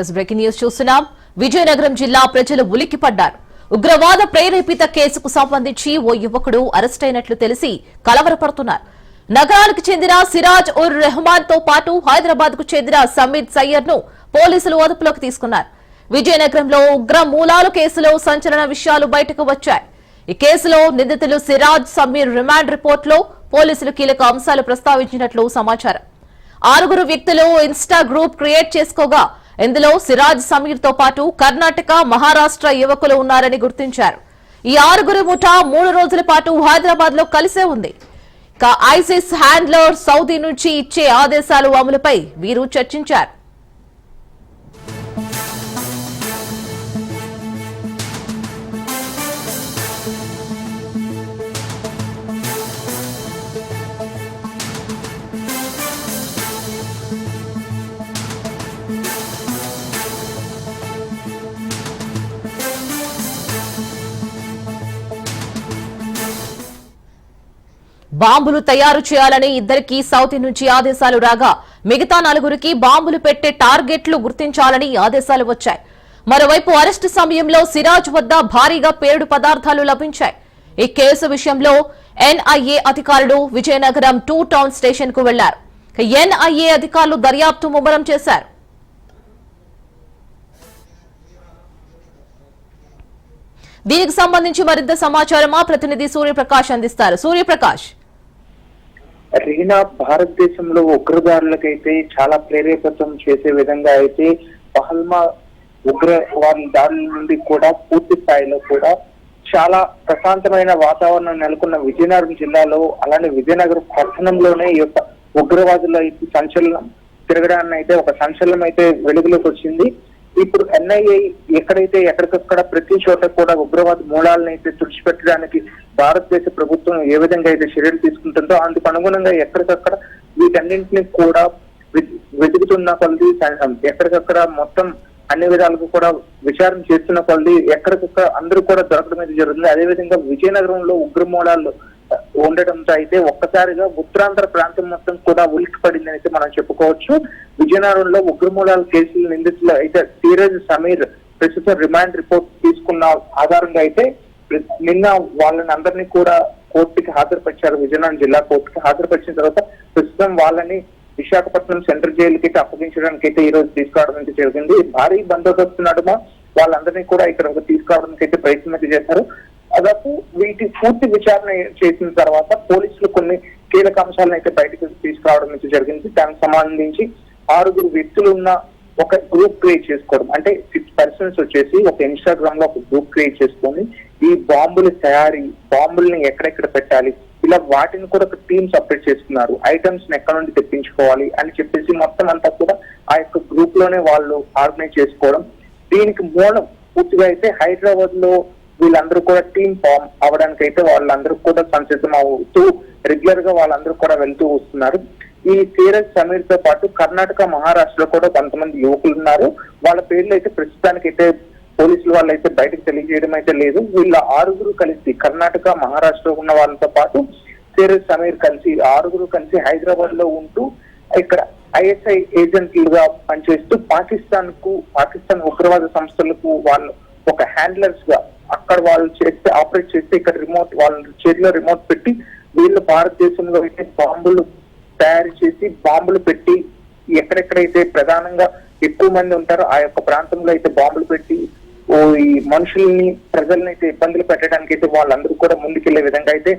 Yes breaking news చూస్తున్నాం. విజయనగరం జిల్లా ప్రజలు ఉలిక్కిపడ్డారు. ఉగ్రవాద ప్రేరేపిత కేసుకు సంబంధించి ఓ యువకుడు అరెస్ట్ అయినట్లు తెలిసి కలవరపడుతున్నారు. నగరానికి చెందిన సిరాజ్ ఉర్ రెహమాన్తో పాటు హైదరాబాద్కు చెందిన సమీద్ సయ్యర్ను పోలీసులు అదుపులోకి తీసుకున్నారు. విజయనగరంలో ఉగ్ర మూలాలు కేసులో సంచలన విషయాలు బయటకు వచ్చాయి. ఈ కేసులో నిందితులు సిరాజ్ సమీర్ రిమాండ్ రిపోర్టులో పోలీసులు కీలక అంశాలు ప్రస్తావించినట్లు సమాచారం. ఆరుగురు వ్యక్తులు ఇన్స్టా గ్రూప్ క్రియేట్ చేసుకోగా ఇందులో సిరాజ్ సమీర్తో పాటు కర్ణాటక మహారాష్ట్ర యువకులు ఉన్నారని గుర్తించారు. ఈ ఆరుగురు ముఠా మూడు రోజుల పాటు హైదరాబాద్లో కలిసే ఉంది. ఐసిస్ హ్యాండ్లర్ సౌదీ నుంచి ఇచ్చే ఆదేశాలు అమలుపై వీరు చర్చించారు. బాంబులు తయారు చేయాలని ఇద్దరికి సౌదీ నుంచి ఆదేశాలు రాగా మిగతా నలుగురికి బాంబులు పెట్టే టార్గెట్లు గుర్తించాలని ఆదేశాలు వచ్చాయి. మరోవైపు అరెస్టు సమయంలో సిరాజ్ వద్ద భారీగా పేరుడు పదార్థాలు లభించాయి. ఈ కేసు విషయంలో ఎన్ఐఏ అధికారులు విజయనగరం టూ టౌన్ స్టేషన్కు వెళ్ళారు ఎన్ఐఏ అధికారులు దర్యాప్తు ముమ్మరం చేశారు. దీనికి సంబంధించి మరింత సమాచారం మా ప్రతినిధి సూర్యప్రకాష్ అందిస్తారు. సూర్యప్రకాష్. రీనా భారతదేశంలో ఉగ్రదారులకైతే చాలా ప్రేరేపితం చేసే విధంగా అయితే పహల్మా ఉగ్రవాద దారుల నుండి కూడా పూర్తి స్థాయిలో కూడా చాలా ప్రశాంతమైన వాతావరణం నెలకొన్న విజయనగరం జిల్లాలో అలానే విజయనగరం పట్టణంలోనే ఈ యొక్క ఉగ్రవాదుల సంచలనం తిరగడాన్ని అయితే ఒక సంచలనం అయితే వెలుగులోకి వచ్చింది. ఇప్పుడు ఎన్ఐఏ ఎక్కడైతే ఎక్కడికక్కడ ప్రతి చోట కూడా ఉగ్రవాద మూలాలను అయితే తుడిచిపెట్టడానికి భారతదేశ ప్రభుత్వం ఏ విధంగా అయితే చర్యలు తీసుకుంటుందో అందుకు అనుగుణంగా ఎక్కడికక్కడ వీటన్నింటినీ కూడా వెతుకుతున్న కొలది ఎక్కడికక్కడ మొత్తం అన్ని విధాలుగా కూడా విచారణ చేస్తున్న కొలది ఎక్కడికక్కడ అందరూ కూడా దొరకడం అయితే జరుగుతుంది. అదేవిధంగా విజయనగరంలో ఉగ్రమూలాలు ఉండడంతో అయితే ఒక్కసారిగా ఉత్తరాంధ్ర ప్రాంతం మొత్తం కూడా ఉలిక్కి పడిందని అయితే మనం చెప్పుకోవచ్చు. విజయనగరంలో ఉగ్రమూలాల కేసులు నిందితులు అయితే ధీరజ్ సమీర్ ప్రస్తుతం రిమాండ్ రిపోర్ట్ తీసుకున్న ఆధారంగా అయితే నిన్న వాళ్ళని అందరినీ కూడా కోర్టుకి హాజరుపరిచారు. విజయనగరం జిల్లా కోర్టుకి హాజరుపరిచిన తర్వాత ప్రస్తుతం వాళ్ళని విశాఖపట్నం సెంట్రల్ జైలుకి అప్పగించడానికి అయితే ఈ రోజు తీసుకురావడం అయితే జరిగింది. భారీ బందోబస్తు నడుమ వాళ్ళందరినీ కూడా ఇక్కడ తీసుకురావడానికి అయితే ప్రయత్నం అయితే చేశారు. అదపు వీటి పూర్తి విచారణ చేసిన తర్వాత పోలీసులు కొన్ని కీలక అంశాలను అయితే బయటకు తీసుకురావడం అయితే జరిగింది. దానికి సంబంధించి ఆరుగురు వ్యక్తులు ఉన్న ఒక గ్రూప్ క్రియేట్ చేసుకోవడం. అంటే సిక్స్ పర్సన్స్ వచ్చేసి ఒక ఇన్స్టాగ్రామ్లో ఒక గ్రూప్ క్రియేట్ చేసుకొని ఈ బాంబుల తయారీ బాంబుల్ని ఎక్కడెక్కడ పెట్టాలి ఇలా వాటిని కూడా ఒక టీమ్ సపరేట్ చేసుకున్నారు. ఐటమ్స్ని ఎక్కడ నుండి తెప్పించుకోవాలి అని చెప్పేసి మొత్తం అంతా కూడా ఆ యొక్క గ్రూప్లోనే వాళ్ళు ఆర్గనైజ్ చేసుకోవడం. దీనికి మూలం పూర్తిగా అయితే హైదరాబాద్లో వీళ్ళందరూ కూడా టీం ఫామ్ అవడానికి అయితే వాళ్ళందరూ కూడా సంసిద్ధం అవుతూ రెగ్యులర్గా వాళ్ళందరూ కూడా వెళ్తూ వస్తున్నారు. ఈ సీరజ్ సమీర్తో పాటు కర్ణాటక మహారాష్ట్రలో కూడా కొంతమంది యువకులు ఉన్నారు. వాళ్ళ పేర్లు అయితే ప్రస్తుతానికి అయితే పోలీసులు వాళ్ళు అయితే బయటకు తెలియజేయడం అయితే లేదు. వీళ్ళ ఆరుగురు కలిసి కర్ణాటక మహారాష్ట్ర ఉన్న వాళ్ళతో పాటు సీరజ్ సమీర్ కలిసి ఆరుగురు కలిసి హైదరాబాద్లో ఉంటూ ఇక్కడ ఐఎస్ఐ ఏజెంట్లుగా పనిచేస్తూ పాకిస్తాన్కు పాకిస్తాన్ ఉగ్రవాద సంస్థలకు వాళ్ళు ఒక హ్యాండ్లర్స్గా అక్కడ వాళ్ళు చేస్తే ఆపరేట్ చేస్తే ఇక్కడ రిమోట్ వాళ్ళ చేతిలో రిమోట్ పెట్టి వీళ్ళు భారతదేశంలో అయితే బాంబులు తయారు చేసి బాంబులు పెట్టి ఎక్కడెక్కడైతే ప్రధానంగా ఎక్కువ మంది ఉంటారో ఆ యొక్క ప్రాంతంలో అయితే బాంబులు పెట్టి ఓ ఈ మనుషుల్ని ప్రజల్ని అయితే ఇబ్బందులు పెట్టడానికి అయితే వాళ్ళందరూ కూడా ముందుకెళ్ళే విధంగా అయితే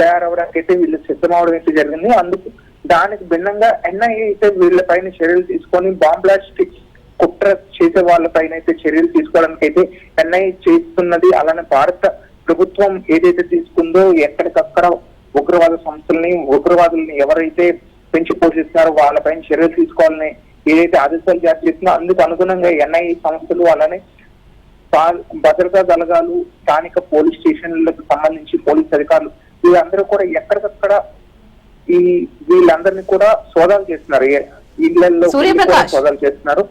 తయారవడానికి అయితే వీళ్ళు సిద్ధమవడం అయితే జరిగింది. అందుకు దానికి భిన్నంగా ఎన్ఐఏ అయితే వీళ్ళ పైన చర్యలు తీసుకొని బాంబ్ బ్లాస్ట్ కుట్ర చేసే వాళ్ళ పైన అయితే చర్యలు తీసుకోవడానికి అయితే ఎన్ఐఏ చేస్తున్నది అలానే భారత ప్రభుత్వం ఏదైతే తీసుకుందో ఎక్కడికక్కడ ఉగ్రవాద సంస్థల్ని ఉగ్రవాదుల్ని ఎవరైతే పెంచి పోషిస్తున్నారో వాళ్ళపైన చర్యలు తీసుకోవాలని ఏదైతే ఆదేశాలు జారీ చేస్తుందో అందుకు అనుగుణంగా ఎన్ఐఏ సంస్థలు అలానే భద్రతా దళగాలు స్థానిక పోలీస్ స్టేషన్లకు సంబంధించి పోలీస్ అధికారులు వీళ్ళందరూ కూడా ఎక్కడికక్కడ ఈ వీళ్ళందరినీ కూడా సోదాలు చేస్తున్నారు ఇళ్ళలో. సోదాలు చేస్తున్నారు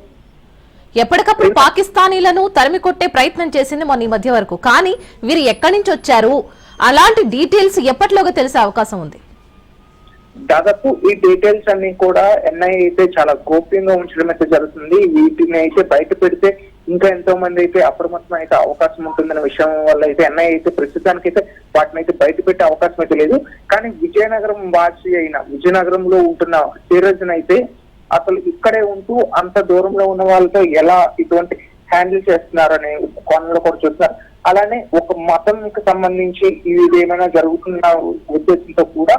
ఎప్పటికప్పుడు పాకిస్తానీలను తరిమి కొట్టే ప్రయత్నం చేసింది మొన్న ఈ మధ్య వరకు. కానీ వీరు ఎక్కడి నుంచి వచ్చారు? అలాంటి డీటెయిల్స్ ఎప్పటిలోగా తెలిసే అవకాశం ఉంది? దాదాపు ఈ డీటెయిల్స్ అన్ని కూడా ఎన్ఐ అయితే చాలా గోప్యంగా ఉంచడం అయితే జరుగుతుంది. వీటిని అయితే బయట పెడితే ఇంకా ఎంతో మంది అయితే అప్రమత్తం అయితే అవకాశం ఉంటుందనే విషయం వల్ల అయితే ఎన్ఐ అయితే ప్రస్తుతానికి అయితే వాటిని అయితే బయట పెట్టే అవకాశం అయితే లేదు. కానీ విజయనగరం వాసి అయిన విజయనగరంలో ఉంటున్న సీరజ్ని అయితే అసలు ఇక్కడే ఉంటూ అంత దూరంలో ఉన్న వాళ్ళతో ఎలా ఇటువంటి హ్యాండిల్ చేస్తున్నారనే కోణంలో కూడా చూస్తున్నారు. అలానే ఒక మతంకి సంబంధించి ఇది ఏమైనా జరుగుతున్న ఉద్దేశంతో కూడా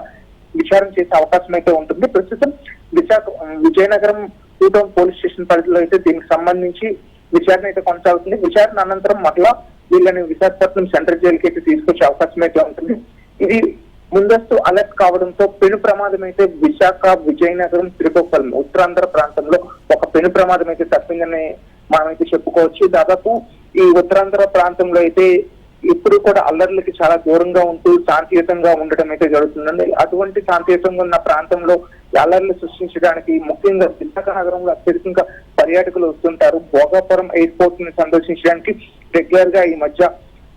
విచారణ చేసే అవకాశం అయితే ఉంటుంది. ప్రస్తుతం Visakha Vizianagaram two town police station పరిధిలో అయితే దీనికి సంబంధించి విచారణ అయితే కొనసాగుతుంది. విచారణ అనంతరం మరలా వీళ్ళని విశాఖపట్నం సెంట్రల్ జైలుకి అయితే తీసుకొచ్చే అవకాశం అయితే ఉంటుంది. ఇది ముందస్తు అలర్ట్ కావడంతో పెను ప్రమాదం అయితే విశాఖ విజయనగరం శ్రీకాకుళం ఉత్తరాంధ్ర ప్రాంతంలో ఒక పెను ప్రమాదం అయితే తప్పిందని మనమైతే చెప్పుకోవచ్చు. దాదాపు ఈ ఉత్తరాంధ్ర ప్రాంతంలో అయితే ఇప్పుడు కూడా అల్లర్లకి చాలా దూరంగా ఉంటూ శాంతియుతంగా ఉండటం అయితే జరుగుతుందండి. అటువంటి శాంతియుతంగా ఉన్న ప్రాంతంలో అల్లర్లు సృష్టించడానికి ముఖ్యంగా విశాఖ నగరంలో అత్యధికంగా పర్యాటకులు వస్తుంటారు. భోగాపురం ఎయిర్పోర్ట్ని సందర్శించడానికి రెగ్యులర్గా ఈ మధ్య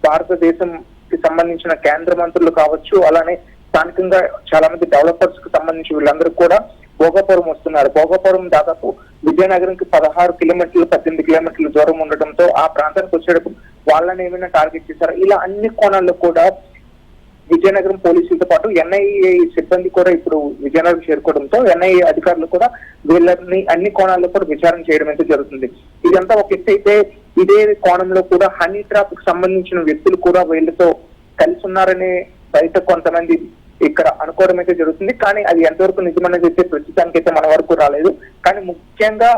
భారతదేశం కి సంబంధించిన కేంద్ర మంత్రులు కావచ్చు అలానే స్థానికంగా చాలా మంది డెవలపర్స్కి సంబంధించి వీళ్ళందరూ కూడా భోగాపురం వస్తున్నారు. భోగాపురం దాదాపు విజయనగరం కి పదహారు కిలోమీటర్లు పద్దెనిమిది కిలోమీటర్ల దూరం ఉండటంతో ఆ ప్రాంతానికి వచ్చేటప్పుడు వాళ్ళని ఏమైనా టార్గెట్ చేశారు? ఇలా అన్ని కోణాల్లో కూడా విజయనగరం పోలీసులతో పాటు ఎన్ఐఏ సిబ్బంది కూడా ఇప్పుడు విజయనగరం చేరుకోవడంతో ఎన్ఐఏ అధికారులు కూడా వీళ్ళని అన్ని కోణాల్లో కూడా విచారణ చేయడం అయితే జరుగుతుంది. ఇదంతా ఒక ఎత్తు అయితే ఇదే కోణంలో కూడా హనీ ట్రాప్కు సంబంధించిన వ్యక్తులు కూడా వీళ్ళతో కలిసి ఉన్నారనే బయట కొంతమంది ఇక్కడ అనుకోవడం అయితే జరుగుతుంది. కానీ అది ఎంతవరకు నిజమనేది అయితే ప్రస్తుతానికి అయితే మన వరకు రాలేదు. కానీ ముఖ్యంగా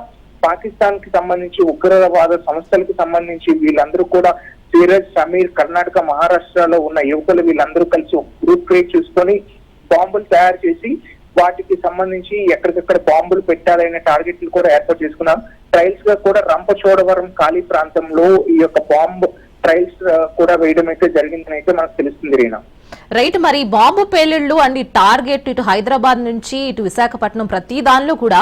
పాకిస్తాన్కి సంబంధించి ఉగ్రవాద సంస్థలకు సంబంధించి వీళ్ళందరూ కూడా సీరజ్ సమీర్ కర్ణాటక మహారాష్ట్రలో ఉన్న యువకులు వీళ్ళందరూ కలిసి గ్రూప్ క్రియేట్ చేసుకొని బాంబులు తయారు చేసి వాటికి సంబంధించి ఎక్కడికక్కడ బాంబులు పెట్టాలనే టార్గెట్లు కూడా ఏర్పాటు చేసుకున్నాం. ట్రయల్స్గా కూడా రంపచోడవరం ఖాళీ ప్రాంతంలో ఈ యొక్క బాంబు ట్రయల్స్ కూడా వేయడం అయితే జరిగిందని అయితే మనకు తెలుస్తుంది రీనా. రైట్ మరి బాంబు పేలుళ్ళు అండ్ ఈ టార్గెట్ ఇటు హైదరాబాద్ నుంచి ఇటు విశాఖపట్నం ప్రతి దానిలో కూడా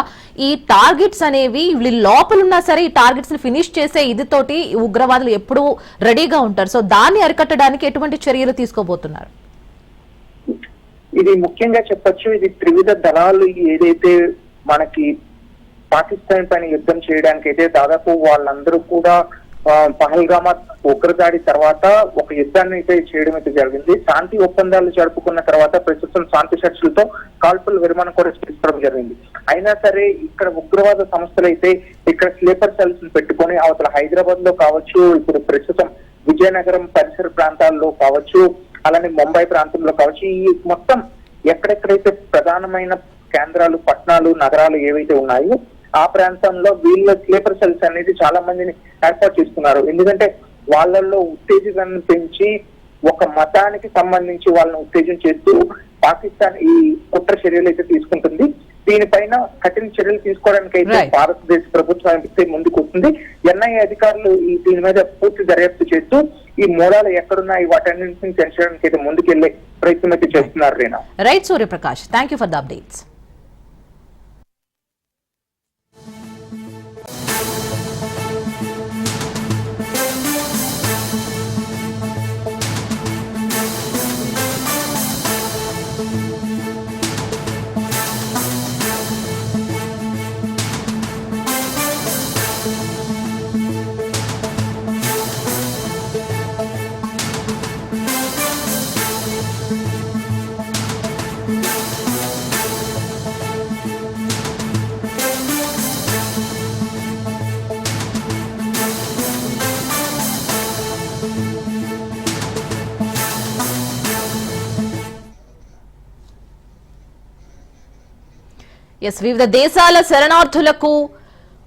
ఈ టార్గెట్స్ అనేవి వీళ్ళు లోపలున్నా సరే ఈ టార్గెట్స్ని ఫినిష్ చేసే ఇది తోటి ఉగ్రవాదులు ఎప్పుడూ రెడీగా ఉంటారు. సో దాన్ని అరికట్టడానికి ఎటువంటి చర్యలు తీసుకోబోతున్నారు? ఇది ముఖ్యంగా చెప్పొచ్చు ఇది త్రివిధ దళాలు ఏదైతే మనకి పాకిస్తాన్ పైన యుద్ధం చేయడానికి అయితే దాదాపు వాళ్ళందరూ కూడా పహల్గామా ఉగ్రదాడి తర్వాత ఒక యుద్ధాన్ని అయితే చేయడం అయితే జరిగింది. శాంతి ఒప్పందాలు జరుపుకున్న తర్వాత ప్రస్తుతం శాంతి చర్చలతో కాల్పుల విరమణ కూడా తీసుకోవడం జరిగింది. అయినా సరే ఇక్కడ ఉగ్రవాద సంస్థలు అయితే ఇక్కడ స్లీపర్ సెల్స్ పెట్టుకొని అవతల హైదరాబాద్లో కావచ్చు ఇప్పుడు ప్రస్తుతం విజయనగరం పరిసర ప్రాంతాల్లో కావచ్చు అలానే ముంబై ప్రాంతంలో కావచ్చు ఈ మొత్తం ఎక్కడెక్కడైతే ప్రధానమైన కేంద్రాలు పట్టణాలు నగరాలు ఏవైతే ఉన్నాయో ఆ ప్రాంతంలో వీళ్ళ స్లీపర్ సెల్స్ అనేది చాలా మందిని ఏర్పాటు చేసుకున్నారు ఎందుకంటే వాళ్ళల్లో ఉత్తేజితను పెంచి ఒక మతానికి సంబంధించి వాళ్ళని ఉత్తేజం చేస్తూ పాకిస్తాన్ ఈ కుట్ర చర్యలు అయితే తీసుకుంటుంది. దీనిపైన కఠిన చర్యలు తీసుకోవడానికి అయితే. భారతదేశ ప్రభుత్వం అయితే ముందుకు వస్తుంది. ఎన్ఐఏ అధికారులు ఈ దీని మీద పూర్తి దర్యాప్తు చేస్తూ ఈ మూలాలు ఎక్కడున్నాయి వాటన్నింటిని తెరచడానికి అయితే ముందుకెళ్ళే ప్రయత్నం అయితే చేస్తున్నారు Reena. Right Suryaprakash thank you for the updates yes వివిధ దేశాల శరణార్థులకు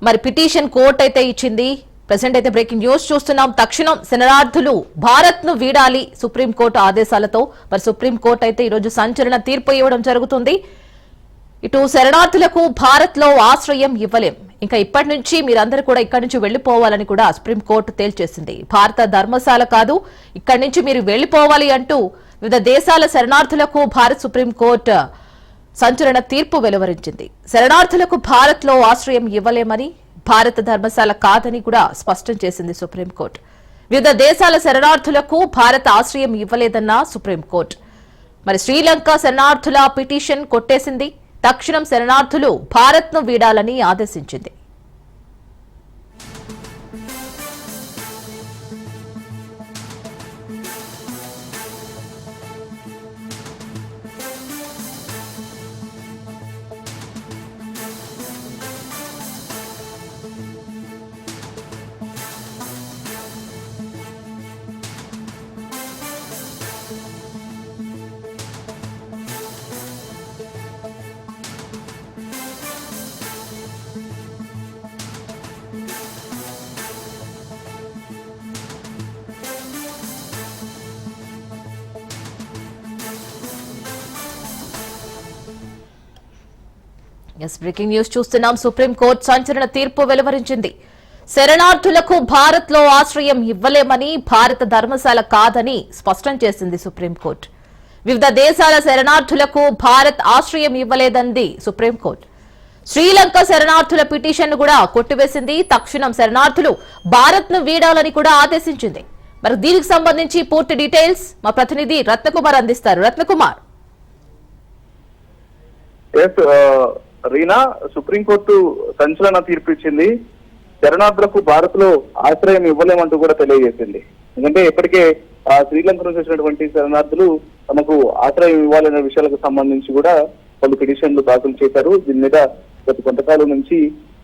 మరి పిటిషన్ కోర్టు అయితే ఇచ్చింది. ప్రెసెంట్ అయితే బ్రేకింగ్ న్యూస్ చూస్తున్నాం. తక్షణం శరణార్థులు భారత్ను వీడాలి సుప్రీంకోర్టు ఆదేశాలతో. మరి సుప్రీంకోర్టు అయితే ఈరోజు సంచలన తీర్పు ఇవ్వడం జరుగుతుంది. ఇటు శరణార్థులకు భారత్లో ఆశ్రయం ఇవ్వలేం. ఇంకా ఇప్పటి నుంచి మీరందరూ కూడా ఇక్కడి నుంచి వెళ్ళిపోవాలని కూడా సుప్రీంకోర్టు తేల్చేసింది. భారత ధర్మశాల కాదు ఇక్కడి నుంచి మీరు వెళ్ళిపోవాలి అంటూ వివిధ దేశాల శరణార్థులకు భారత్ సుప్రీంకోర్టు సంచలన తీర్పు వెలువరించింది. శరణార్థులకు భారత్లో ఆశ్రయం ఇవ్వలేమని భారత ధర్మశాల కాదని కూడా స్పష్టం చేసింది సుప్రీంకోర్టు. వివిధ దేశాల శరణార్థులకు భారత ఆశ్రయం ఇవ్వలేదన్న సుప్రీంకోర్టు. మరి శ్రీలంక శరణార్థుల పిటిషన్ కొట్టేసింది. తక్షణం శరణార్థులు భారత్ను వీడాలని ఆదేశించింది. ఎస్ బ్రేకింగ్ న్యూస్ చూస్తున్నాం. సుప్రీంకోర్టు సంచలన తీర్పు వెలువరించింది. శరణార్థులకు భారత్లో ఆశ్రయం ఇవ్వలేమని భారత ధర్మశాల కాదని స్పష్టం చేసింది సుప్రీంకోర్టు వివిధ దేశాల శరణార్థులకు భారత్ ఆశ్రయం ఇవ్వలేదంది సుప్రీంకోర్టు శ్రీలంక శరణార్థుల పిటిషన్ కూడా కొట్టివేసింది. తక్షణం శరణార్థులు భారత్ను వీడాలని కూడా ఆదేశించింది. మరి దీనికి సంబంధించి పూర్తి డీటెయిల్స్ మా ప్రతినిధి రత్నకుమార్ అందిస్తారు. రత్నకుమార్. Uh, రీనా సుప్రీంకోర్టు సంచలన తీర్పు ఇచ్చింది. శరణార్థులకు భారత్లో ఆశ్రయం ఇవ్వలేమంటూ కూడా తెలియజేసింది. ఎందుకంటే ఇప్పటికే ఆ, శ్రీలంక నుంచి వచ్చినటువంటి శరణార్థులు తమకు ఆశ్రయం ఇవ్వాలనే విషయాలకు సంబంధించి కూడా పలు పిటిషన్లు దాఖలు చేశారు. దీని మీద గత కొంతకాలం నుంచి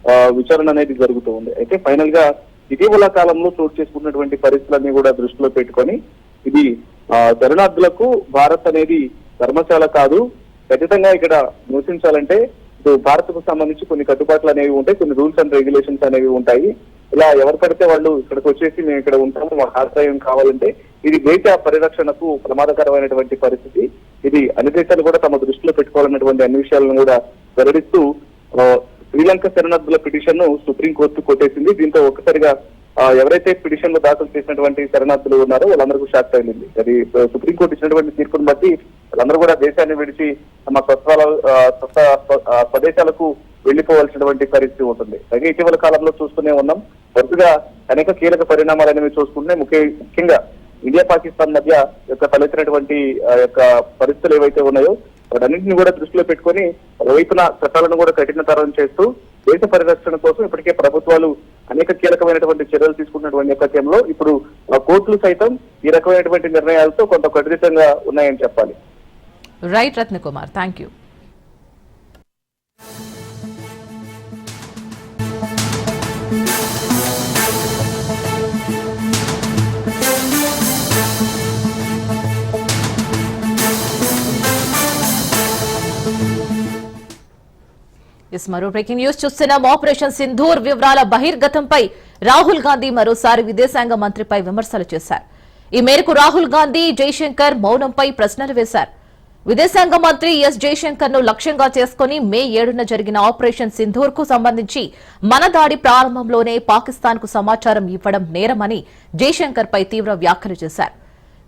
ఆ, విచారణ అనేది జరుగుతూ ఉంది అయితే ఫైనల్గా ఇటీవల కాలంలో చోటు చేసుకున్నటువంటి పరిస్థితులన్నీ కూడా దృష్టిలో పెట్టుకొని ఇది ఆ, శరణార్థులకు భారత్ అనేది ధర్మశాల కాదు. ఖచ్చితంగా ఇక్కడ నివసించాలంటే సో భారత్కు సంబంధించి కొన్ని కట్టుబాట్లు అనేవి ఉంటాయి కొన్ని రూల్స్ అండ్ రెగ్యులేషన్స్ అనేవి ఉంటాయి. ఇలా ఎవరు పడితే వాళ్ళు ఇక్కడికి వచ్చేసి మేము ఇక్కడ ఉంటాము మాకు ఆశ్రయం కావాలంటే ఇది దేశ పరిరక్షణకు ప్రమాదకరమైనటువంటి పరిస్థితి. ఇది అన్ని దేశాలు కూడా తమ దృష్టిలో పెట్టుకోవాలన్నటువంటి అన్ని విషయాలను కూడా వెల్లడిస్తూ శ్రీలంక శరణార్థుల పిటిషన్ను సుప్రీంకోర్టు కొట్టేసింది. దీంతో ఒక్కసారిగా ఎవరైతే పిటిషన్లో దాఖలు చేసినటువంటి శరణార్థులు ఉన్నారో వాళ్ళందరికీ షాక్ తగిలింది. అది సుప్రీంకోర్టు ఇచ్చినటువంటి తీర్పును బట్టి వాళ్ళందరూ కూడా దేశాన్ని విడిచి తమ స్వస్థల స్వస్థ ప్రదేశాలకు వెళ్ళిపోవాల్సినటువంటి పరిస్థితి ఉంటుంది. అలాగే ఇటీవల కాలంలో చూస్తూనే ఉన్నాం. వరుసగా అనేక కీలక పరిణామాలు అనేవి చూసుకుంటే ముఖ్య ముఖ్యంగా ఇండియా పాకిస్తాన్ మధ్య యొక్క తలెత్తినటువంటి యొక్క పరిస్థితులు ఏవైతే ఉన్నాయో వాటన్నింటిని కూడా దృష్టిలో పెట్టుకొని వైపున చట్టాలను కూడా కఠినతరం చేస్తూ దేశ పరిరక్షణ కోసం ఇప్పటికే ప్రభుత్వాలు అనేక కీలకమైనటువంటి చర్యలు తీసుకున్నటువంటి నేపథ్యంలో ఇప్పుడు ఆ, కోర్టులు సైతం ఈ రకమైనటువంటి నిర్ణయాలతో కొంత కఠితంగా ఉన్నాయని చెప్పాలి. Right Ratnakumar. Thank you yes మరో బ్రేకింగ్ న్యూస్ చూస్తున్నాం. ఆపరేషన్ సింధూర్ వివరాల బహిర్గతంపై రాహుల్ గాంధీ మరోసారి విదేశాంగ మంత్రిపై విమర్శలు చేశారు. ఈ మేరకు రాహుల్ గాంధీ జైశంకర్ మౌనంపై ప్రశ్నలు వేశారు. విదేశాంగ మంత్రి ఎస్ జైశంకర్ను లక్ష్యంగా చేసుకుని మే ఏడున జరిగిన ఆపరేషన్ సింధూర్కు సంబంధించి మన దాడి ప్రారంభంలోనే పాకిస్తాన్కు సమాచారం ఇవ్వడం నేరమని జైశంకర్ పై తీవ్ర వ్యాఖ్యలు చేశారు.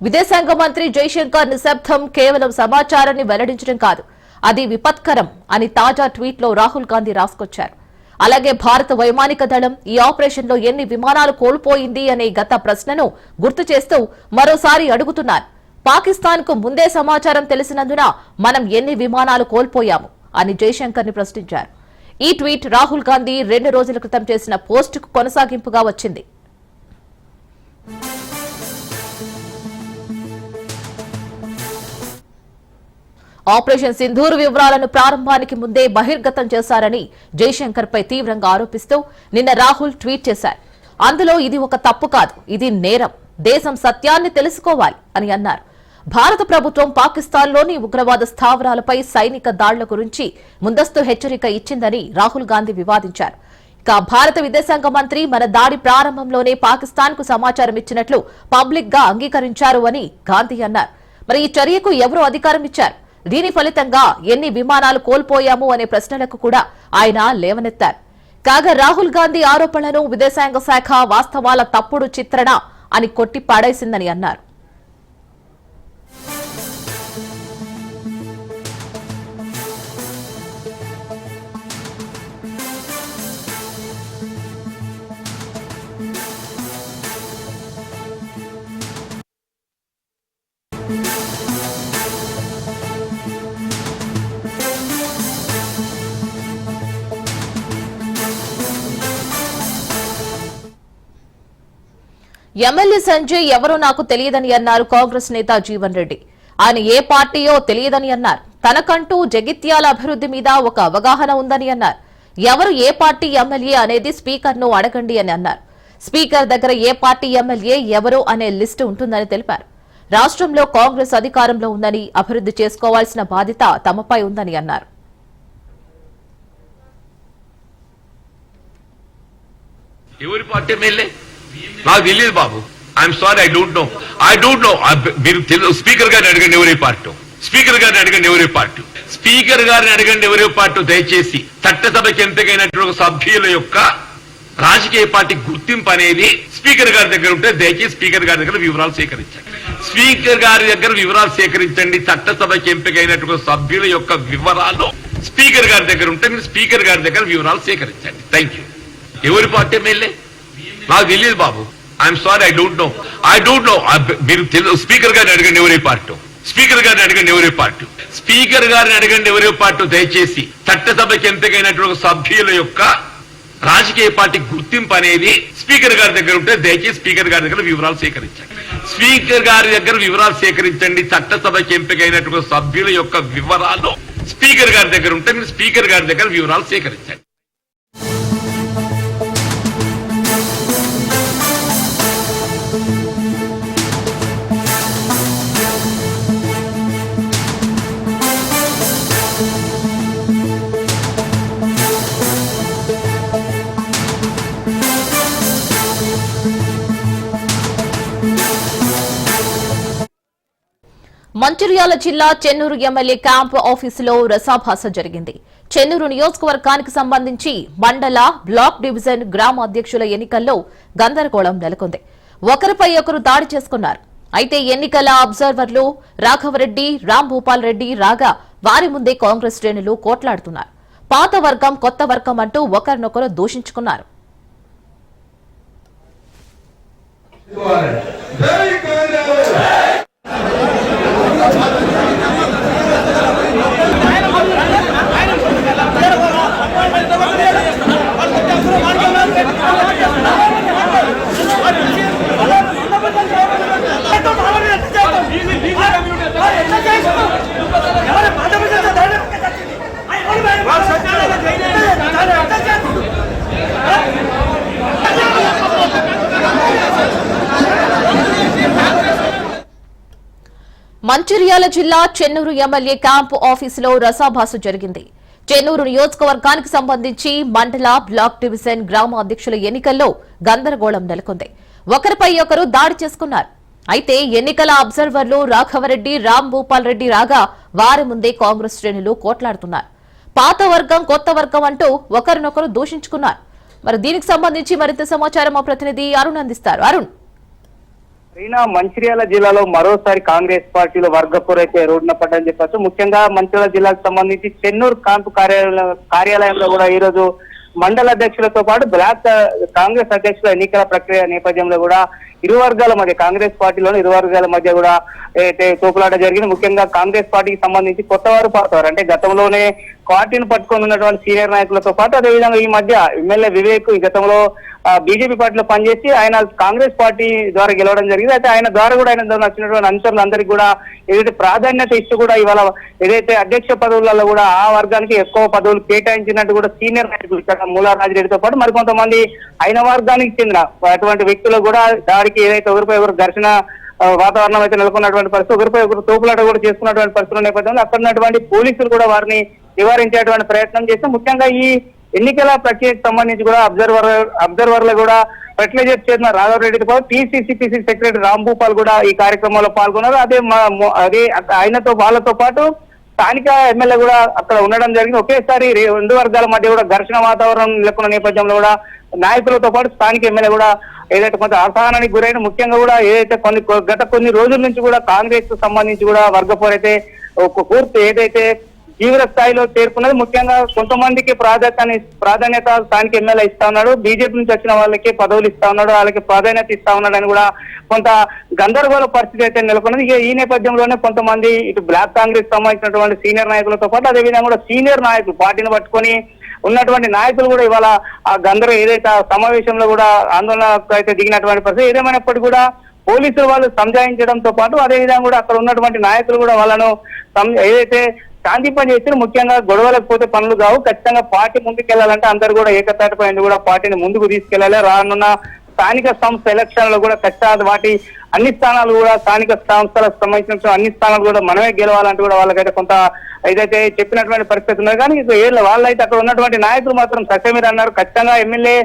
విదేశాంగ మంత్రి జైశంకర్ నిశ్శబ్దం కేవలం సమాచారాన్ని వెల్లడించడం కాదు అది విపత్కరం అని తాజా ట్వీట్లో రాహుల్ గాంధీ రాసుకొచ్చారు. అలాగే భారత వైమానిక దళం ఈ ఆపరేషన్లో ఎన్ని విమానాలు కోల్పోయింది అనే గత ప్రశ్నను గుర్తు చేస్తూ మరోసారి అడుగుతున్నారు. పాకిస్తాన్కు ముందే సమాచారం తెలిసినందున మనం ఎన్ని విమానాలు కోల్పోయాము అని జైశంకర్ని ప్రశ్నించారు. ఈ ట్వీట్ రాహుల్ గాంధీ రెండు రోజుల క్రితం చేసిన పోస్టుకు కొనసాగింపుగా వచ్చింది. ఆపరేషన్ సింధూర్ వివరాలను ప్రారంభానికి ముందే బహిర్గతం చేశారని జైశంకర్ పై తీవ్రంగా ఆరోపిస్తూ నిన్న రాహుల్ ట్వీట్ చేశారు. అందులో ఇది ఒక తప్పు కాదు ఇది నేరం. దేశం సత్యాన్ని తెలుసుకోవాలి అని అన్నారు. భారత ప్రభుత్వం పాకిస్తాన్లోని ఉగ్రవాద స్థావరాలపై సైనిక దాడుల గురించి ముందస్తు హెచ్చరిక ఇచ్చిందని రాహుల్ గాంధీ వివాదించారు. ఇక భారత విదేశాంగ మంత్రి మన దాడి ప్రారంభంలోనే పాకిస్తాన్కు సమాచారం ఇచ్చినట్లు పబ్లిక్గా అంగీకరించారు అని గాంధీ అన్నారు. మరి ఈ చర్యకు ఎవరు అధికారం ఇచ్చారు? దీని ఫలితంగా ఎన్ని విమానాలు కోల్పోయాము అనే ప్రశ్నలకు కూడా ఆయన లేవనెత్తారు. కాగా రాహుల్ గాంధీ ఆరోపణలను విదేశాంగ శాఖ వాస్తవాల తప్పుడు చిత్రణ అని కొట్టి పాడేసిందని అన్నారు. ఎమ్మెల్యే సంజయ్ ఎవరో నాకు తెలియదని అన్నారు కాంగ్రెస్ నేత జీవన్ రెడ్డి. ఆయన ఏ పార్టీయో తెలియదని అన్నారు. తనకంటూ జగిత్యాల అభివృద్ధి మీద ఒక అవగాహన ఉందని అన్నారు. ఎవరు ఏ పార్టీ ఎమ్మెల్యే అనేది స్పీకర్ను అడగండి అని అన్నారు. స్పీకర్ దగ్గర ఏ పార్టీ ఎమ్మెల్యే ఎవరు అనే లిస్టు ఉంటుందని తెలిపారు. రాష్ట్రంలో కాంగ్రెస్ అధికారంలో ఉందని అభివృద్ధి చేసుకోవాల్సిన బాధ్యత తమపై ఉందని అన్నారు. ఎవరి పార్టీ ఎమ్మెల్యే? నాకు తెలియదు బాబు. I'm sorry I don't know I don't know మీరు స్పీకర్ గారిని అడగండి ఎవరే పార్టీ. స్పీకర్ గారిని అడగండి ఎవరే పార్టీ. స్పీకర్ గారిని అడగండి ఎవరే పార్టీ దయచేసి. చట్టసభకి ఎంపికైనటువంటి సభ్యుల యొక్క రాజకీయ పార్టీ గుర్తింపు అనేది స్పీకర్ గారి దగ్గర ఉంటే దయచేసి స్పీకర్ గారి దగ్గర వివరాలు సేకరించండి. స్పీకర్ గారి దగ్గర వివరాలు సేకరించండి. చట్టసభకి ఎంపికైనటువంటి సభ్యుల యొక్క వివరాలు స్పీకర్ గారి దగ్గర ఉంటే మీరు స్పీకర్ గారి దగ్గర వివరాలు సేకరించండి. థ్యాంక్ యూ ఎవరి పార్టీ ఎమ్మెల్యే? నాకు తెలియదు బాబు. I'm sorry I don't know I don't know మీరు స్పీకర్ గారిని అడగండి ఎవరే పార్టీ. స్పీకర్ గారిని అడగండి ఎవరే పార్టీ. స్పీకర్ గారిని అడగండి ఎవరే పార్టీ. దయచేసి చట్టసభకి ఎంపికైనటువంటి సభ్యుల యొక్క రాజకీయ పార్టీ గుర్తింపు అనేది స్పీకర్ గారి దగ్గర ఉంటే దయచేసి స్పీకర్ గారి దగ్గర వివరాలు సేకరించండి. స్పీకర్ గారి దగ్గర వివరాలు సేకరించండి. చట్టసభకి ఎంపికైనటువంటి సభ్యుల యొక్క వివరాలు స్పీకర్ గారి దగ్గర ఉంటే మీరు స్పీకర్ గారి దగ్గర వివరాలు సేకరించండి. మంచిర్యాల జిల్లా చెన్నూరు ఎమ్మెల్యే క్యాంప్ ఆఫీసులో రసాభాస జరిగింది. చెన్నూరు నియోజకవర్గానికి సంబంధించి మండల బ్లాక్ డివిజన్ గ్రామ అధ్యక్షుల ఎన్నికల్లో గందరగోళం నెలకొంది. ఒకరిపై ఒకరు దాడి చేసుకున్నారు. అయితే ఎన్నికల అబ్జర్వర్లు రాఘవరెడ్డి రాంభూపాల్ రెడ్డి రాగా వారి ముందే కాంగ్రెస్ శ్రేణులు కోట్లాడుతున్నారు. పాత వర్గం కొత్త వర్గం అంటూ ఒకరినొకరు దూషించుకున్నారు. మంచిర్యాల జిల్లా చెన్నూరు ఎమ్మెల్యే క్యాంపు ఆఫీసులో రసాభాసు జరిగింది. చెన్నూరు నియోజకవర్గానికి సంబంధించి మండల బ్లాక్ డివిజన్ గ్రామ అధ్యక్షుల ఎన్నికల్లో గందరగోళం నెలకొంది. ఒకరిపై ఒకరు దాడి చేసుకున్నారు. అయితే ఎన్నికల అబ్జర్వర్లు రాఘవరెడ్డి రామ్ భూపాల్ రెడ్డి రాగా వారి ముందే కాంగ్రెస్ శ్రేణులు కోట్లాడుతున్నారు. పాత వర్గం కొత్త వర్గం అంటూ ఒకరినొకరు దూషించుకున్నారు. మరి దీనికి సంబంధించి మరింత సమాచారం మా ప్రతినిధి అరుణ్ అందిస్తారు. అరుణ్. అయినా మంచిర్యాల జిల్లాలో మరోసారి కాంగ్రెస్ పార్టీలో వర్గపూర్ అయితే రోడ్డున పడ్డని చెప్పచ్చు. ముఖ్యంగా మంచిర్యాల జిల్లాకు సంబంధించి చెన్నూరు క్యాంపు కార్యాలయం కార్యాలయంలో కూడా ఈ రోజు మండల అధ్యక్షులతో పాటు బ్లాక్ కాంగ్రెస్ అధ్యక్షుల ఎన్నికల ప్రక్రియ నేపథ్యంలో కూడా ఇరు వర్గాల మధ్య కాంగ్రెస్ పార్టీలోని ఇరు వర్గాల మధ్య కూడా అయితే తోపులాట జరిగింది. ముఖ్యంగా కాంగ్రెస్ పార్టీకి సంబంధించి కొత్తవారు పాతవారు అంటే గతంలోనే పార్టీని పట్టుకొని ఉన్నటువంటి సీనియర్ నాయకులతో పాటు అదేవిధంగా ఈ మధ్య ఎమ్మెల్యే వివేక్ ఈ గతంలో బీజేపీ పార్టీలో పనిచేసి ఆయన కాంగ్రెస్ పార్టీ ద్వారా గెలవడం జరిగింది. అయితే ఆయన ద్వారా కూడా ఆయన నచ్చినటువంటి అనుచరులు అందరికీ కూడా ఏదైతే ప్రాధాన్యత ఇస్తూ కూడా ఇవాళ ఏదైతే అధ్యక్ష పదవులలో కూడా ఆ వర్గానికి ఎక్కువ పదవులు కేటాయించినట్టు కూడా సీనియర్ నాయకులు ఇక్కడ మూలారాజిరెడ్డితో పాటు మరికొంతమంది ఆయన వర్గానికి చెందిన అటువంటి వ్యక్తులు కూడా దాడికి ఏదైతే ఒకరిపై ఒకరు ఘర్షణ వాతావరణం అయితే నెలకొన్నటువంటి పరిస్థితి ఒకరిపై ఒకరు తోపులాట కూడా చేసుకున్నటువంటి పరిస్థితుల నేపథ్యంలో అక్కడ ఉన్నటువంటి పోలీసులు కూడా వారిని నివారించేటువంటి ప్రయత్నం చేస్తే ముఖ్యంగా ఈ ఎన్నికల ప్రక్రియకు సంబంధించి కూడా అబ్జర్వర్ అబ్జర్వర్లు కూడా ఫెర్టిలైజర్ చైర్మన్ రాఘవరెడ్డితో పాటు టీసీసీపీసీ సెక్రటరీ రామ్ భూపాల్ కూడా ఈ కార్యక్రమంలో పాల్గొన్నారు. అదే అదే ఆయనతో వాళ్ళతో పాటు స్థానిక ఎమ్మెల్యే కూడా అక్కడ ఉండడం జరిగింది. ఒకేసారి రెండు వర్గాల మధ్య కూడా ఘర్షణ వాతావరణం నెలకొన్న నేపథ్యంలో కూడా నాయకులతో పాటు స్థానిక ఎమ్మెల్యే కూడా ఏదైతే కొంత అసహనానికి గురైన ముఖ్యంగా కూడా ఏదైతే కొన్ని గత కొన్ని రోజుల నుంచి కూడా కాంగ్రెస్కు సంబంధించి కూడా వర్గపోరైతే ఒక పూర్తి ఏదైతే తీవ్ర స్థాయిలో చేరుకున్నది. ముఖ్యంగా కొంతమందికి ప్రాధాన్యత ప్రాధాన్యత స్థానిక ఎమ్మెల్యే ఇస్తా ఉన్నాడు. బీజేపీ నుంచి వచ్చిన వాళ్ళకి పదవులు ఇస్తా ఉన్నాడు. వాళ్ళకి ప్రాధాన్యత ఇస్తా ఉన్నాడు అని కూడా కొంత గందరగోళ పరిస్థితి అయితే నెలకొన్నది. ఇక ఈ నేపథ్యంలోనే కొంతమంది ఇటు బ్లాక్ కాంగ్రెస్ సంబంధించినటువంటి సీనియర్ నాయకులతో పాటు అదేవిధంగా కూడా సీనియర్ నాయకులు పార్టీని పట్టుకొని ఉన్నటువంటి నాయకులు కూడా ఇవాళ ఆ గందర ఏదైతే ఆ సమావేశంలో కూడా ఆందోళనకు అయితే దిగినటువంటి పరిస్థితి. ఏదేమైనప్పటికీ కూడా పోలీసులు వాళ్ళు సంజాయించడంతో పాటు అదే విధంగా కూడా అక్కడ ఉన్నటువంటి నాయకులు కూడా వాళ్ళను ఏదైతే శాంతింప చేస్తే ముఖ్యంగా గొడవలకు పోతే పనులు కావు. ఖచ్చితంగా పార్టీ ముందుకెళ్ళాలంటే అందరు కూడా ఏకతాటిపై కూడా పార్టీని ముందుకు తీసుకెళ్ళాలి. రానున్న స్థానిక సంస్థ ఎలక్షన్లో కూడా ఖచ్చితంగా వాటి అన్ని స్థానాలు కూడా స్థానిక సంస్థలకు సంబంధించిన అన్ని స్థానాలు కూడా మనమే గెలవాలంటూ కూడా వాళ్ళకైతే కొంత ఏదైతే చెప్పినటువంటి పరిస్థితి ఉన్నది. కానీ ఇక వాళ్ళైతే అక్కడ ఉన్నటువంటి నాయకులు మాత్రం సత్యమీర అన్నారు. ఖచ్చితంగా ఎమ్మెల్యే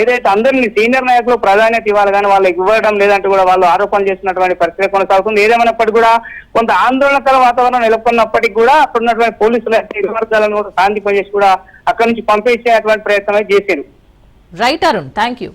ఏదైతే అందరినీ సీనియర్ నాయకులు ప్రాధాన్యత ఇవ్వాలి కానీ వాళ్ళకి ఇవ్వడం లేదంటే కూడా వాళ్ళు ఆరోపణలు చేసినటువంటి పరిస్థితి కొనసాగుతుంది. ఏదేమైనప్పటికీ కూడా కొంత ఆందోళనకర వాతావరణం నెలకొన్నప్పటికీ కూడా అక్కడ ఉన్నటువంటి పోలీసులు అయితే ఇరు వర్గాలను కూడా శాంతింపజేసి కూడా అక్కడి నుంచి పంపించేటువంటి ప్రయత్నం చేశారు. రైట్ అరుణ్ థ్యాంక్ యూ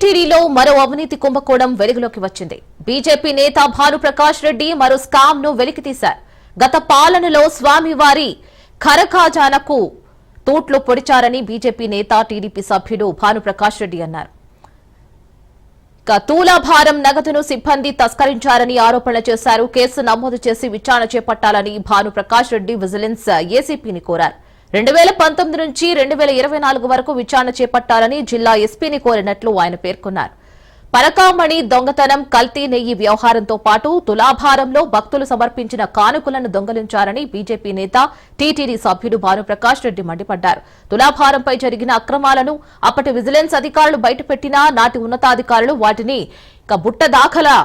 టీటీడీలో మరో అవినీతి కుంభకోణం వెలుగులోకి వచ్చింది. బీజేపీ నేత భానుప్రకాష్ రెడ్డి మరో స్కామ్ను వెలికితీశారు. గత పాలనలో స్వామివారి ఖరఖాజానకు తూట్లు పొడిచారని బీజేపీ నేత టీడీపీ సభ్యుడు భానుప్రకాష్ రెడ్డి అన్నారు. తూలాభారం నగదును సిబ్బంది తస్కరించారని ఆరోపణ చేశారు. కేసు నమోదు చేసి విచారణ చేపట్టాలని భానుప్రకాష్ రెడ్డి విజిలెన్స్ ఏసీపీని కోరారు. రెండు వేల పంతొమ్మిది నుంచి రెండు వేల ఇరవై నాలుగు వరకు విచారణ చేపట్టాలని జిల్లా ఎస్పీని కోరినట్లు ఆయన పేర్కొన్నారు. పరకామణి దొంగతనం కల్తీ నెయ్యి వ్యవహారంతో పాటు తులాభారంలో భక్తులు సమర్పించిన కానుకలను దొంగలించారని బీజేపీ నేత టీటీడీ సభ్యుడు భానుప్రకాష్ రెడ్డి మండిపడ్డారు. తులాభారంపై జరిగిన అక్రమాలను అప్పటి విజిలెన్స్ అధికారులు బయటపెట్టినా నాటి ఉన్నతాధికారులు వాటిని బుట్ట దాఖలా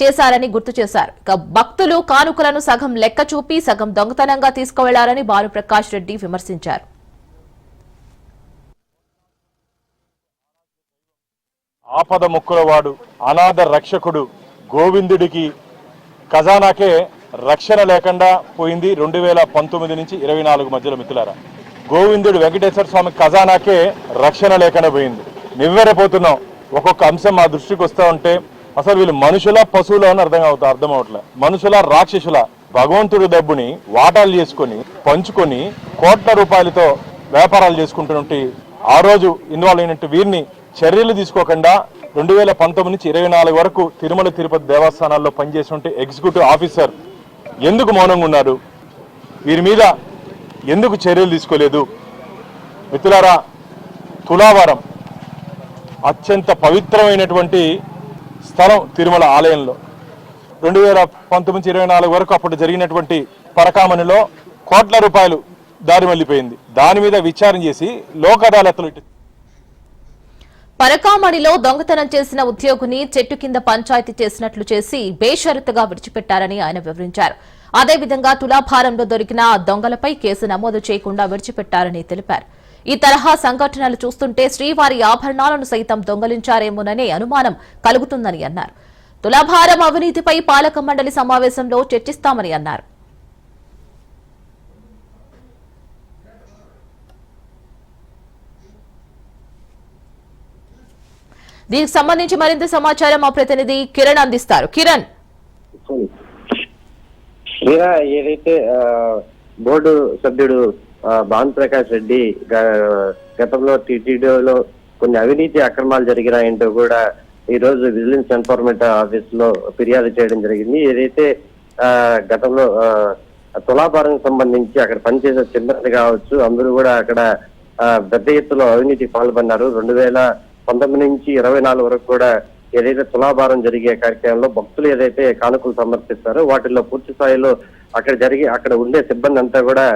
చేశారని గుర్తు చేశారు. ఇక భక్తులు కానుకలను సగం లెక్క చూపి సగం దొంగతనంగా తీసుకువెళ్ళారని భానుప్రకాష్ రెడ్డి విమర్శించారు. ఆపద ముక్కులవాడు అనాథ రక్షకుడు గోవిందుడికి ఖజానాకే రక్షణ లేకుండా పోయింది రెండు వేల పంతొమ్మిది నుంచి ఇరవై నాలుగు మధ్యలో మిత్రులారా. గోవిందుడు వెంకటేశ్వర స్వామి ఖజానాకే రక్షణ లేకుండా పోయింది. నివ్వెరపోతున్నాం. ఒక్కొక్క అంశం మా దృష్టికి వస్తూ ఉంటే అసలు వీళ్ళు మనుషుల పశువుల అని అర్థం అవుతా అర్థం అవట్లే. మనుషుల రాక్షసుల భగవంతుడి డబ్బుని వాటాలు చేసుకొని పంచుకొని కోట్ల రూపాయలతో వ్యాపారాలు చేసుకుంటున్నట్టు ఆ రోజు ఇన్వాల్వ్ అయినట్టు వీరిని చర్యలు తీసుకోకుండా రెండు వేల పంతొమ్మిది నుంచి ఇరవై నాలుగు వరకు తిరుమల తిరుపతి దేవస్థానాల్లో పనిచేసినట్టు ఎగ్జిక్యూటివ్ ఆఫీసర్ ఎందుకు మౌనంగా ఉన్నారు? వీరి మీద ఎందుకు చర్యలు తీసుకోలేదు? మిత్రులారా తులావారం అత్యంత పవిత్రమైనటువంటి స్థలం తిరుమల ఆలయంలో. రెండు వేల పంతొమ్మిది ఇరవై నాలుగు వరకు అప్పుడు జరిగినటువంటి పరకామణిలో కోట్ల రూపాయలు దారి మళ్ళీపోయింది. దాని మీద విచారణ చేసి లోక్ అదాలత్లు పరకామణిలో దొంగతనం చేసిన ఉద్యోగిని చెట్టు కింద పంచాయతీ చేసినట్లు చేసి బేషరతుగా విడిచిపెట్టారని ఆయన వివరించారు. అదేవిధంగా తులాభారంలో దొరికిన దొంగలపై కేసు నమోదు చేయకుండా విడిచిపెట్టారని తెలిపారు. ఈ తరహా సంఘటనలు చూస్తుంటే శ్రీవారి ఆభరణాలను సైతం దొంగలించారేమోననే అనుమానం కలుగుతుందని అన్నారు. తులాభారం అవినీతిపై పాలక మండలి సమావేశంలో చర్చిస్తామని అన్నారు. దీనికి సంబంధించి మరింత సమాచారం మా ప్రతినిధి కిరణ్ అందిస్తారు. కిరణ్! ఏదైతే బోర్డు సభ్యుడు భాన్ ప్రకాష్ రెడ్డి గ- గతంలో టీటీడీలో కొన్ని అవినీతి అక్రమాలు జరిగినాయంటూ కూడా ఈ రోజు విజిలెన్స్ ఎన్ఫోర్మెంట్ ఆఫీస్లో ఫిర్యాదు చేయడం జరిగింది. ఏదైతే ఆ, గతంలో ఆ, తులాభారం సంబంధించి అక్కడ పనిచేసే సిబ్బంది కావచ్చు అందరూ కూడా అక్కడ ఆ, పెద్ద ఎత్తులో అవినీతి పాల్గొన్నారు రెండు వేల పంతొమ్మిది నుంచి ఇరవై నాలుగు వరకు కూడా ఏదైతే తులాభారం జరిగే కార్యక్రమంలో భక్తులు ఏదైతే కానుకలు సమర్పిస్తారో వాటిల్లో పూర్తి స్థాయిలో అక్కడ జరిగి అక్కడ ఉండే సిబ్బంది అంతా కూడా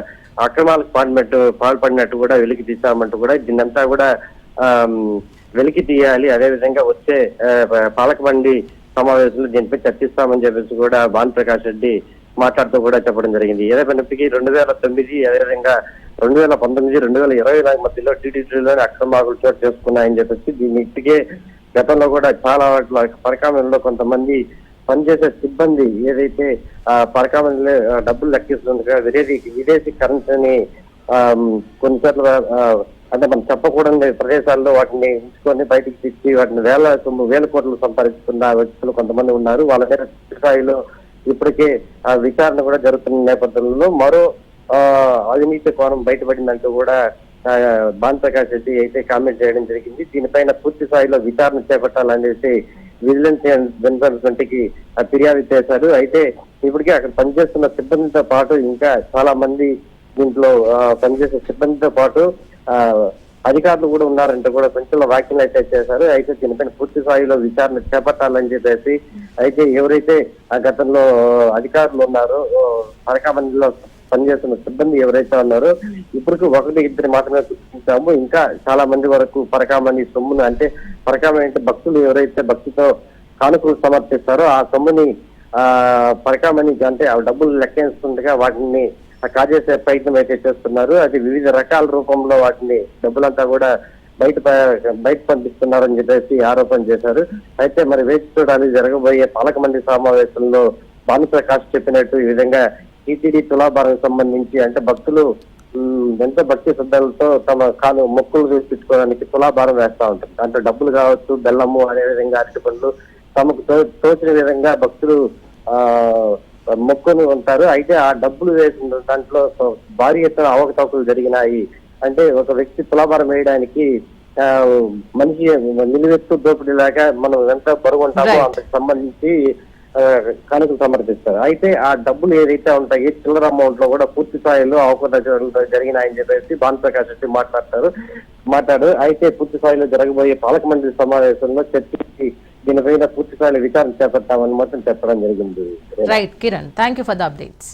అక్రమాలకు పాల్పడినట్టు పాల్పడినట్టు కూడా వెలికి తీసామంటూ కూడా దీన్నంతా కూడా వెలికి తీయాలి. అదేవిధంగా వచ్చే పాలకమండి సమావేశంలో దీనిపై చర్చిస్తామని చెప్పేసి కూడా భాను ప్రకాష్ రెడ్డి మాట్లాడుతూ కూడా చెప్పడం జరిగింది. ఏదైనప్పటికీ రెండు వేల తొమ్మిది అదేవిధంగా రెండు వేల పంతొమ్మిది రెండు వేల ఇరవై నాలుగు మధ్యలో టీడీటీలోని అక్రమాలు చోటు చేసుకున్నాయని చెప్పేసి దీన్ని ఇప్పటికే గతంలో కూడా చాలా వాటిలో కొంతమంది పనిచేసే సిబ్బంది ఏదైతే ఆ డబ్బులు లెక్కిస్తుందో విదేశీ విదేశీ కరెన్సీని కొన్నిసార్లు అంటే మనం చెప్పకూడని ప్రదేశాల్లో వాటిని ఉంచుకొని బయటికి తెచ్చి వాటిని వేల తొమ్మిది వేల కోట్లు సంపాదిస్తున్న వ్యక్తులు కొంతమంది ఉన్నారు. వాళ్ళ దగ్గర పూర్తి స్థాయిలో ఇప్పటికే ఆ విచారణ కూడా జరుగుతున్న నేపథ్యంలో మరో అవినీతి కోణం బయటపడిందంటూ కూడా ఆ, ప్రకాష్ రెడ్డి అయితే కామెంట్ చేయడం జరిగింది. దీనిపైన పూర్తి స్థాయిలో విచారణ చేపట్టాలనేసి విజిలెన్స్ జనరల్కి ఫిర్యాదు చేశారు. అయితే ఇప్పటికే అక్కడ పనిచేస్తున్న సిబ్బందితో పాటు ఇంకా చాలా మంది దీంట్లో పనిచేసే సిబ్బందితో పాటు ఆ, అధికారులు కూడా ఉన్నారంటే కూడా. కొంచెం వ్యాఖ్యలు అయితే చేశారు. అయితే దీనిపైన పూర్తి స్థాయిలో విచారణ చేపట్టాలని చెప్పేసి అయితే ఎవరైతే ఆ గతంలో అధికారులు ఉన్నారో పరకామందిలో పనిచేస్తున్న సిబ్బంది ఎవరైతే ఉన్నారో ఇప్పటికి ఒకటి ఇద్దరు మాత్రమే గుర్తించాము. ఇంకా చాలా మంది వరకు పరకామణి సొమ్మును అంటే పరకామణి అంటే భక్తులు ఎవరైతే భక్తితో కానుకలు సమర్పిస్తారో ఆ సొమ్ముని ఆ పరకామణి అంటే ఆ డబ్బులు లెక్కేస్తుండగా వాటిని కాజేసే ప్రయత్నం అయితే చేస్తున్నారు. అది వివిధ రకాల రూపంలో వాటిని డబ్బులంతా కూడా బయట బయట పంపిస్తున్నారని చెప్పేసి ఆరోపణ చేశారు. అయితే మరి వేచి చూడాలి జరగబోయే పాలక మండలి సమావేశంలో భానుప్రకాష్ చెప్పినట్టు ఈ విధంగా టీటీడీ తులాభారం సంబంధించి అంటే భక్తులు ఎంతో భక్తి శ్రద్ధలతో తమ కాను మొక్కులు చూపించుకోవడానికి తులాభారం వేస్తా ఉంటారు. దాంట్లో డబ్బులు కావచ్చు బెల్లము అదే విధంగా అరటి పండ్లు తమకు తోచిన విధంగా భక్తులు ఆ మొక్కుని ఉంటారు. అయితే ఆ డబ్బులు వేసిన దాంట్లో భారీ ఎత్తున అవకతవకలు జరిగినాయి. అంటే ఒక వ్యక్తి తులాభారం వేయడానికి ఆ, మనిషి నిలువెత్తు దోపిడీ లాగా మనం ఎంత బరువు ఉంటామో. అంతకు సంబంధించి కానుకలు సమర్పిస్తారు అయితే ఆ డబ్బులు ఏదైతే ఉంటాయి చిల్లర అమౌంట్లో కూడా పూర్తి స్థాయిలో అవకతవకలు జరిగినాయని చెప్పేసి భాను ప్రకాష్ రెడ్డి మాట్లాడతారు. మాట్లాడు అయితే పూర్తి స్థాయిలో జరగబోయే పాలక మండలి సమావేశంలో చర్చించి దీనిపైన పూర్తి స్థాయిలో విచారణ చేపట్టామని మాత్రం చెప్పడం జరిగింది. Right Kiran thank you for the updates